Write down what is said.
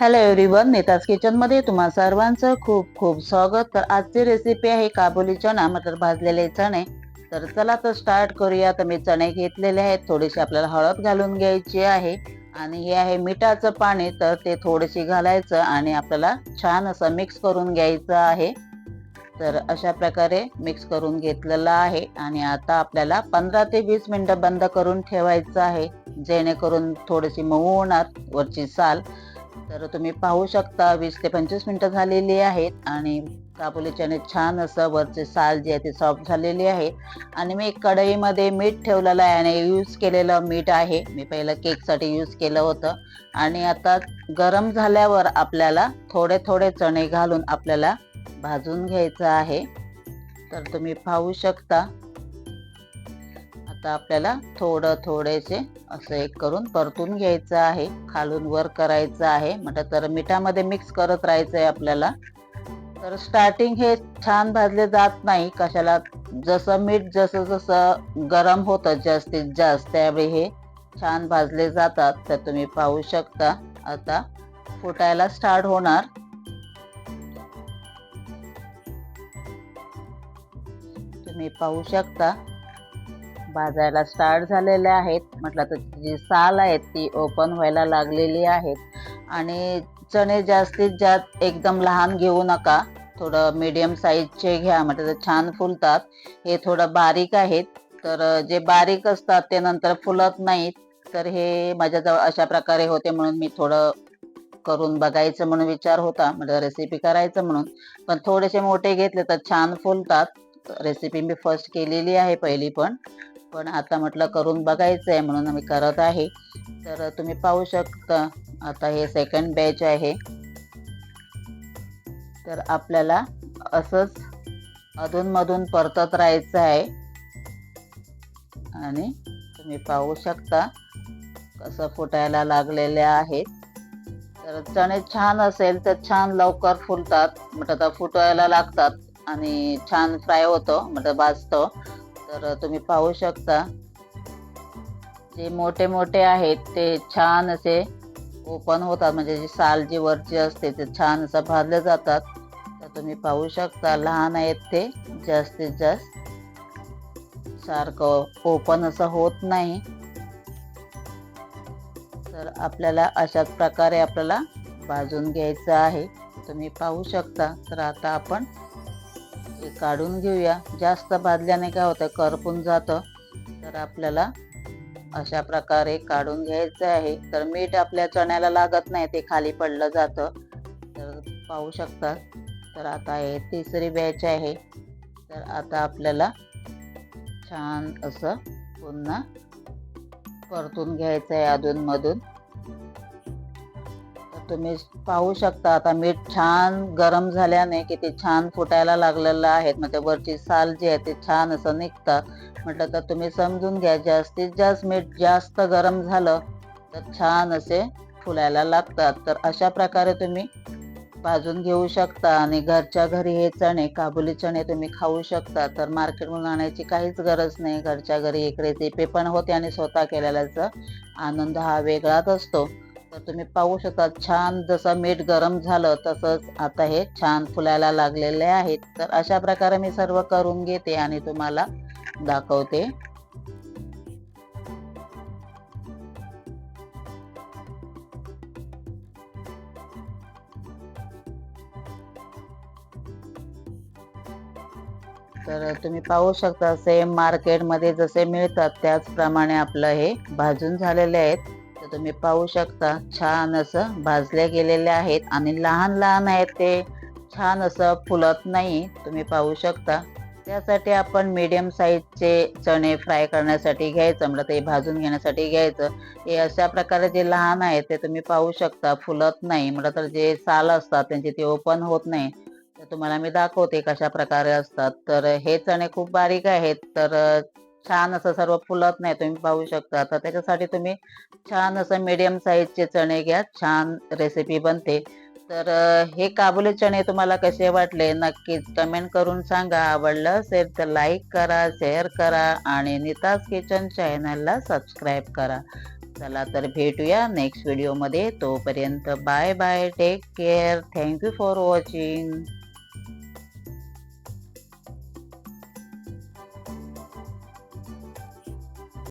Hello everyone नेताज किचनमध्ये तुम्हा सर्वांचं खूप खूप स्वागत. तर आजची रेसिपी आहे काबुली चणा. मटर भाजलेले चणे. तर चला तर स्टार्ट करूया. तर मी चणे घेतलेले आहेत. थोडीशी आपल्याला हळद घालून घ्यायची आहे. आणि हे आहे मिठाचं पाणी. तर ते थोडेसे घालायचं आणि आपल्याला छान असं मिक्स करून घ्यायचं आहे. तर अशा प्रकारे मिक्स करून घेतलेलं आहे. आणि आता आपल्याला पंधरा ते वीस मिनटं बंद करून ठेवायचं आहे. जेणेकरून थोडीशी मऊ होणार. वरची साल. तर तुम्ही पाहू शकता वीस ते पंचवीस मिनिटं झालेली आहेत आणि काबुली चणे छान असं वरचे साल जे आहे ते सॉफ्ट झालेली आहे. आणि मी कढईमध्ये मीठ ठेवलेलं आहे आणि यूज केलेलं मीठ आहे. मी पहिलं केकसाठी यूज केलं होतं. आणि आता गरम झाल्यावर आपल्याला थोडे थोडे चणे घालून आपल्याला भाजून घ्यायचं आहे. तर तुम्ही पाहू शकता. आता आपल्याला थोडं थोडेसे असं एक करून परतून घ्यायचं आहे. खालून वर करायचं आहे. म्हटलं तर मिठामध्ये मिक्स करत राहायचं आहे आपल्याला. तर स्टार्टिंग हे छान भाजले जात नाही. कशाला? जसं मीठ जसं जसं गरम होतं जास्तीत जास्त त्यावेळी हे छान भाजले जातात. तर तुम्ही पाहू शकता. आता फुटायला स्टार्ट होणार. तुम्ही पाहू शकता. भाजायला स्टार्ट झालेले आहेत. म्हटलं तर जी साल आहेत ती ओपन व्हायला लागलेली आहेत. आणि चणे जास्तीत जास्त एकदम लहान घेऊ नका. थोडं मीडियम साईजचे घ्या. म्हटलं तर छान फुलतात. हे थोडं बारीक आहेत. तर जे बारीक असतात ते नंतर फुलत नाहीत. तर हे माझ्याजवळ अशा प्रकारे होते म्हणून मी थोडं करून बघायचं म्हणून विचार होता. म्हणजे रेसिपी करायचं म्हणून. पण थोडेसे मोठे घेतले तर छान फुलतात. रेसिपी मी फर्स्ट केलेली आहे पहिली पण. पण आता म्हटलं करून बघायचं आहे म्हणून मी करत आहे. तर तुम्ही पाहू शकता आता हे सेकंड बॅच आहे. तर आपल्याला असंच अधूनमधून परतत राहायचं आहे. आणि तुम्ही पाहू शकता कसं फुटायला लागलेले आहेत. तर चणे छान असेल तर छान लवकर फुलतात म्हटलं तर फुटायला लागतात. आणि छान फ्राय होतो म्हटलं भाजतो. तर तुम्ही पाहू शकता. जे मोठे मोठे आहेत ते छान असे ओपन होतात. म्हणजे जी साल जी वरची असते ते छान असं भरले जातात. तर तुम्ही पाहू शकता लहान आहेत ते. जास्तीत जास्त. सारखं ओपन असं होत नाही. तर आपल्याला अशाच प्रकारे आपल्याला भाजून घ्यायचं आहे. तुम्ही पाहू शकता. तर आता आपण ते काढून घेऊया. जास्त भाजल्याने काय होतं करपून जातं. तर आपल्याला अशा प्रकारे काढून घ्यायचं आहे. तर मीठ आपल्या चण्याला लागत नाही ते खाली पडलं जातं. तर पाहू शकता. तर आता हे तिसरी बॅच आहे. तर आता आपल्याला छान असं पुन्हा परतून घ्यायचं आहे अधूनमधून. तुम्ही पाहू शकता आता मीठ छान गरम झाल्याने की ते छान फुटायला लागलेलं आहे. म्हणजे वरची साल जी आहे ते छान असं निघतात म्हटलं तर तुम्ही समजून घ्या जास्तीत जास्त मीठ जास्त गरम झालं तर छान असे फुलायला लागतात. तर अशा प्रकारे तुम्ही भाजून घेऊ शकता आणि घरच्या घरी हे चणे काबुली चणे तुम्ही खाऊ शकता. तर मार्केटमधून आणायची काहीच गरज नाही. घरच्या घरी एक रेसिपी पण होते आणि स्वतः केलेल्याचा आनंद हा वेगळाच असतो. तर तुम्ही पाहू शकता छान जसं मीठ गरम झालं तसंच आता हे छान फुलायला लागलेले आहेत. तर अशा प्रकारे मी सर्व करून घेते आणि तुम्हाला दाखवते. तर तुम्ही पाहू शकता सेम मार्केटमध्ये जसे मिळतात त्याचप्रमाणे आपलं हे भाजून झालेले आहेत. तुम्ही पाहू शकता. छान असं भाजल्या गेलेल्या आहेत आणि लहान लहान आहेत ते. छान असं फुलत नाही तुम्ही पाहू शकता. त्यासाठी आपण मीडियम साईजचे चणे फ्राय करण्यासाठी घ्यायचं म्हटलं ते भाजून घेण्यासाठी घ्यायचं. हे अशा प्रकारे जे लहान आहेत ते तुम्ही पाहू शकता फुलत नाही. म्हटलं तर जे साल असतात त्यांचे ते ओपन होत नाही. तर तुम्हाला मी दाखवते कशा प्रकारे असतात. तर हे चणे खूप बारीक आहेत. तर छान असं सर्व फुलत नाही तुम्ही पाहू शकता. तर त्याच्यासाठी तुम्ही छान असं मीडियम साईजचे चणे घ्या छान रेसिपी बनते. तर हे काबुली चणे तुम्हाला कसे वाटले नक्कीच कमेंट करून सांगा. आवडलं असेल तर लाईक करा शेअर करा आणि नितास किचन चॅनलला सबस्क्राईब करा. चला तर भेटूया नेक्स्ट व्हिडिओमध्ये तोपर्यंत bye bye take care thank you for watching